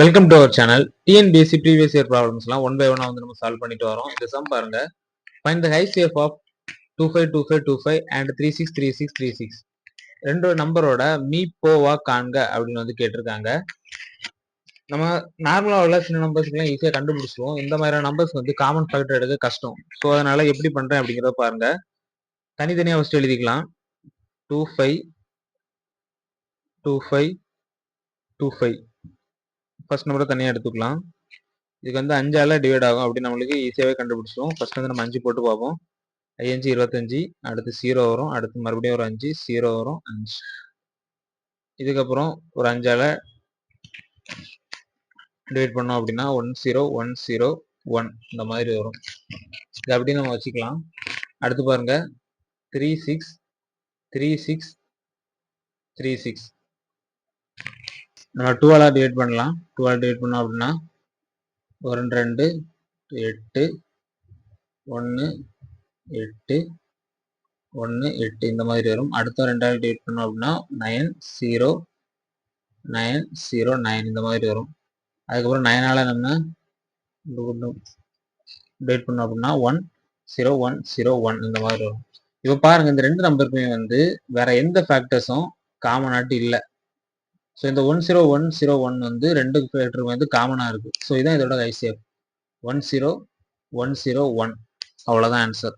Welcome to our channel TNPSC previous year ப்ராப்ளம்ஸ்லாம் one by ஒன்னா வந்து நம்ம சால்வ் பண்ணிட்டு வரோம். இந்த சம் பாருங்க. Find the HCF of two five two five two five and three six three six three six ரெண்டு நம்பரோட me போவா காண்க அப்படின்னு வந்து கேட்டிருக்காங்க. நம்ம நார்மலாக உள்ள சின்ன நம்பர்ஸ்லாம் ஈஸியாக கண்டுபிடிச்சிருவோம். இந்த மாதிரியான நம்பர்ஸ் வந்து காமன் ஃபேக்டர் எடுக்க கஷ்டம். ஸோ அதனால எப்படி பண்ணுறேன் அப்படிங்கிறத பாருங்க. தனித்தனியாக ஃபஸ்ட்டு எழுதிக்கலாம். Two five two five two five first நம்பரை தனியாக எடுத்துக்கலாம். இதுக்கு வந்து அஞ்சால் டிவைட் ஆகும். அப்படி நம்மளுக்கு ஈஸியாகவே கண்டுபிடிச்சிடும் ஃபர்ஸ்ட் வந்து நம்ம அஞ்சு போட்டு பார்ப்போம். ஐயஞ்சு இருபத்தஞ்சி அடுத்து ஜீரோ வரும். அடுத்து மறுபடியும் ஒரு அஞ்சு ஜீரோ வரும். அஞ்சு. இதுக்கப்புறம் ஒரு அஞ்சால் டிவைட் பண்ணோம் அப்படின்னா one zero one zero one இந்த மாதிரி வரும். இது அப்படி நம்ம வச்சுக்கலாம். அடுத்து பாருங்க. Three six three six three six நம்ம டூவால் டிவைட் பண்ணலாம். டூவால் டிவைட் பண்ணோம் அப்படின்னா ஒரு ரெண்டு எட்டு ஒன்று எட்டு ஒன்று எட்டு இந்த மாதிரி வரும். அடுத்த ரெண்டாவது டிவைட் பண்ணோம் அப்படின்னா nine zero nine zero nine இந்த மாதிரி வரும். அதுக்கப்புறம் நைனால் நம்ம டிவைட் பண்ணோம் அப்படின்னா one zero one zero one இந்த மாதிரி வரும். இப்போ பாருங்கள் இந்த ரெண்டு நம்பருக்குமே வந்து வேற எந்த ஃபேக்டர்ஸும் காமனாட்டு இல்லை. ஸோ இந்த one zero one zero one வந்து ரெண்டு ஃபேக்டருக்கு வந்து காமனாக இருக்குது ஸோ இதுதான் இதோட HCF one zero one zero one அவ்வளோதான் ஆன்சர்